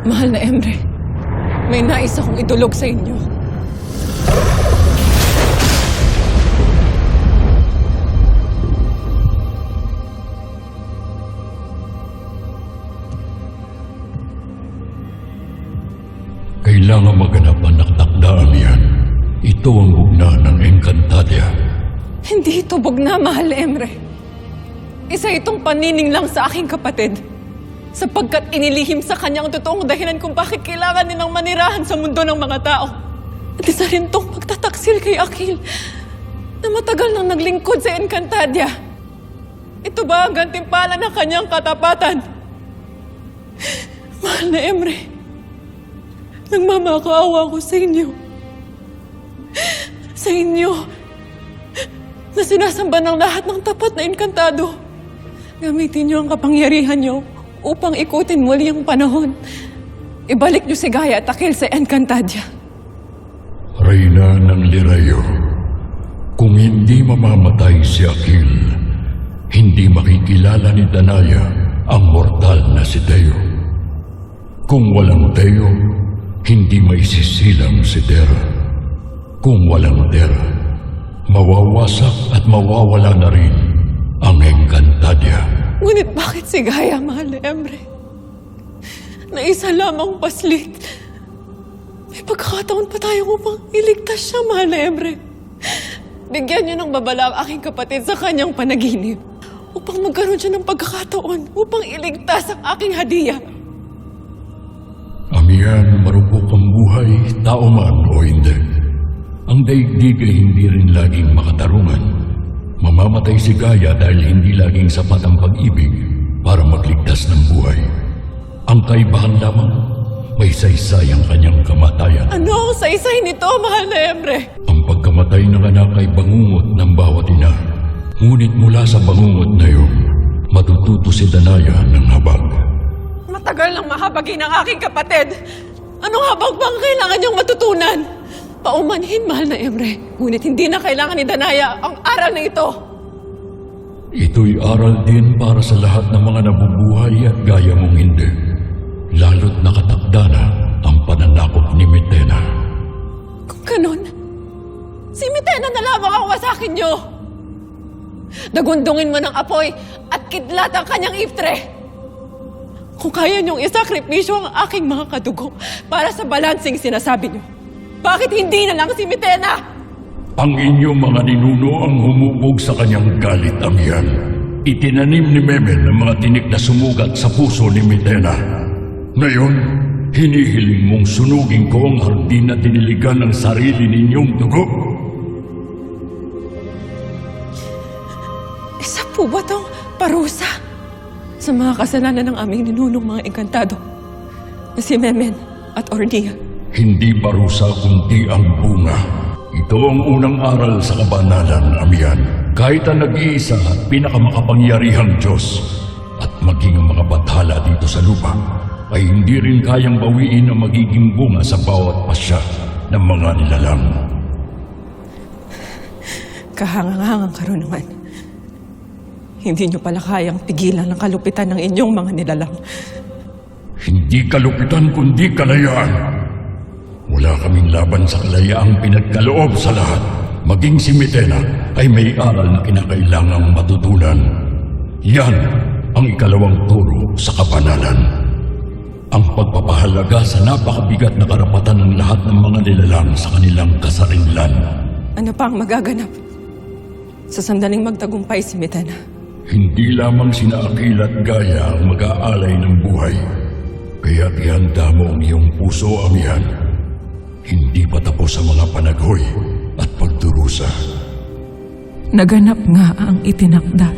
Mahal na Emre, may nais akong idulog sa inyo. Kailangan maganap ang naktakdaan yan. Ito ang bugna ng Encantadia. Hindi ito bugna, mahal Emre. Isa itong panining lang sa aking kapatid. Sapagkat inilihim sa kanya ang totoong dahilan kung bakit kailangan nilang manirahan sa mundo ng mga tao. At isa rin itong pagtataksil kay Akil na matagal nang naglingkod sa Encantadia. Ito ba ang gantimpala ng kanyang katapatan? Mahal na Emre, nagmamakaawa ko sa inyo. Sa inyo na sinasamba ng lahat ng tapat na inkantado. Gamitin niyo ang kapangyarihan niyo upang ikutin muli ang panahon. Ibalik niyo si Gaia at Akil sa Encantadia. Reyna ng Lirayo, kung hindi mamamatay si Akil, hindi makikilala ni Danaya ang mortal na si Deo. Kung walang Deo, hindi maisisilang si Dera. Kung walang Dera, mawawasak at mawawala na rin ang Encantadia. Ngunit bakit si Gaia, mahal na Emre? Na isa lamang paslit. May pagkakataon pa tayo upang iligtas siya, mahal na Emre. Bigyan niyo ng babala ang aking kapatid sa kanyang panaginip upang magkaroon siya ng pagkakataon upang iligtas ang aking hadiah. Amihan marupok ang buhay, tao man o hindi. Ang daigdig ay hindi rin laging makatarungan. Mamamatay si Gaia dahil hindi laging sapat ang pag-ibig para magligtas ng buhay. Ang kaibahan lamang, may saysay ang kanyang kamatayan. Ano ang saysay nito, mahal na Emre? Ang pagkamatay ng anak ay bangungot ng bawat ina. Ngunit mula sa bangungot na iyon, matututo si Danaya ng habag. Matagal nang mahabagin ang aking kapatid. Anong habang bang kailangan niyang matutunan? Paumanhin, mahal na Emre. Ngunit hindi na kailangan ni Danaya ang aral na ito. Ito'y aral din para sa lahat ng mga nabubuhay at gaya mong hindi. Lalo't nakatakda na ang pananakop ni Mitena. Kung ganun, si Mitena na lamang ang wasakin niyo. Dagundungin mo ng apoy at kidlat ang kanyang iftre. Kung kaya niyong isakripisyo ang aking mga kadugo para sa balansing sinasabi niyo, bakit hindi na lang si Mitena? Ang inyong mga ninuno ang humubog sa kanyang galit amihan. Itinanim ni Memel ang mga tinik na sumugat sa puso ni Mitena. Ngayon, hinihiling mong sunugin ko ang hardin na diniligan ng sarili ninyong dugo. Isa po ba tong parusa sa mga kasalanan ng aming ninunong mga engkantado na si Memen at Ornia? Hindi parusa kundi ang bunga. Ito ang unang aral sa kabanalan, Amihan. Kahit ang nag-iisa at pinakamakapangyarihang Diyos at maging ang mga bathala dito sa lupa ay hindi rin kayang bawiin ang magiging bunga sa bawat pasya ng mga nilalang. Kahangangangang karunungan. Hindi niyo pala kayang pigilan ang kalupitan ng inyong mga nilalang. Hindi kalupitan kundi kalayaan. Wala kaming laban sa kalayaang pinagkaloob sa lahat. Maging si Mitena ay may aral na kinakailangang matutunan. Yan ang ikalawang turo sa kabanalan. Ang pagpapahalaga sa napakabigat na karapatan ng lahat ng mga nilalang sa kanilang kasarinlan. Ano pa ang magaganap? Sa sandaling magtagumpay si Mitena. Hindi lamang sina Akil at Gaya ang mag-aalay ng buhay. Kaya ihanda mo ang iyong puso, amihan. Hindi pa tapos ang mga panaghoy at pagdurusa. Naganap nga ang itinakda